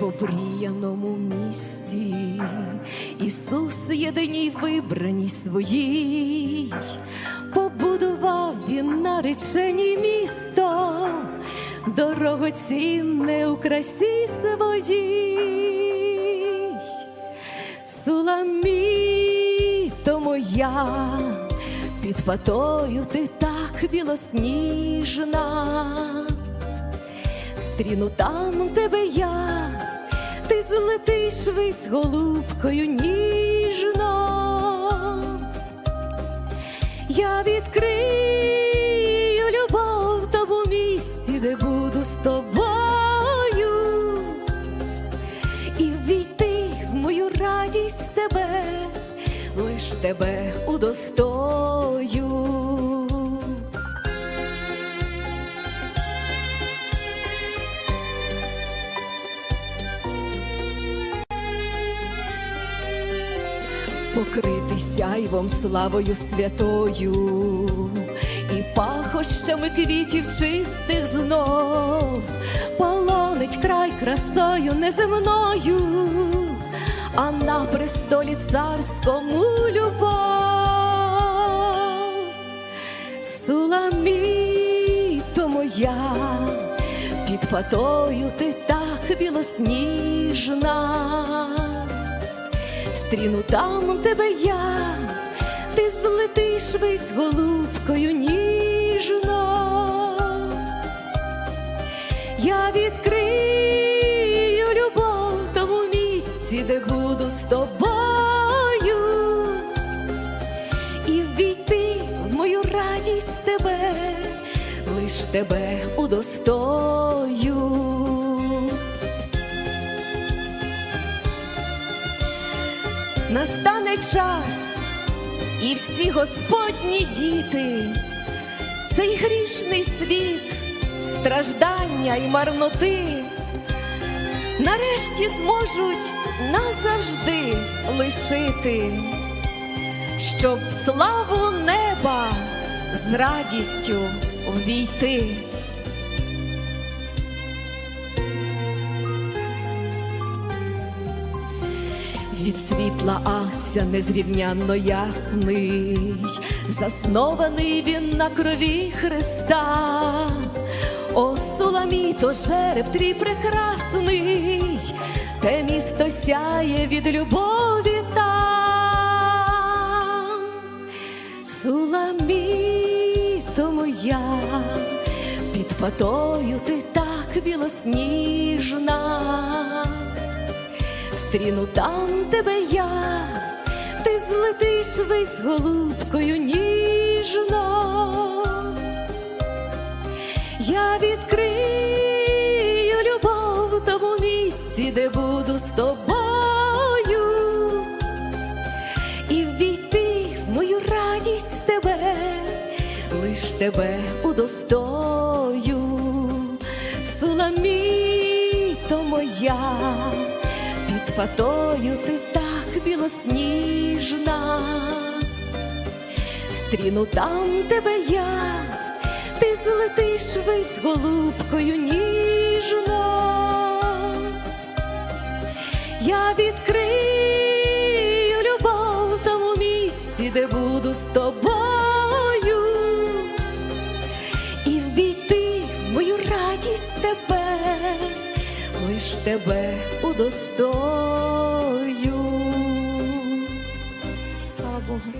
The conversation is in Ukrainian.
в обріяному місті, Ісус єдиній вибраній своїй, побудував він наречені місто, дорогоцінне у красі своїй. Суламіто моя, під фатою ти так білосніжна, стріну там тебе я, ти злетиш вись голубкою ніжно. Я відкрию любов в тому місці, де буду з тобою і війти в мою радість тебе, лиш тебе удостою. Покрити сяйвом славою святою. І пахощами квітів чистих знов, полонить край красою неземною, а на престолі царському любов. Суламіто моя, під фатою ти так білосніжна стріну там тебе я, ти злетиш весь голубкою ніжно. Я відкрию любов в тому місці, де буду з тобою, і ввійти в мою радість тебе, лиш тебе удостою. Настане час, і всі Господні діти, цей грішний світ, страждання і марноти, нарешті зможуть назавжди лишити, щоб в славу неба з радістю ввійти. Від світла Агця незрівнянно ясний, заснований він на крові Христа, О, Суламіто, жереб твій прекрасний, те місто сяє від любові там. Суламіто моя, під фатою ти так білосніжна стріну там тебе я, ти злетиш весь голубкою ніжно. Я відкрию любов в тому місці, де буду з тобою, і ввійти в мою радість тебе, лиш тебе удостою, Суламіто моя фатою ти так білосніжна, стріну там тебе я, ти злетиш весь голубкою ніжно. Я відкрию любов в тому місці, де буду лиш тебе удостою. Слава Богу.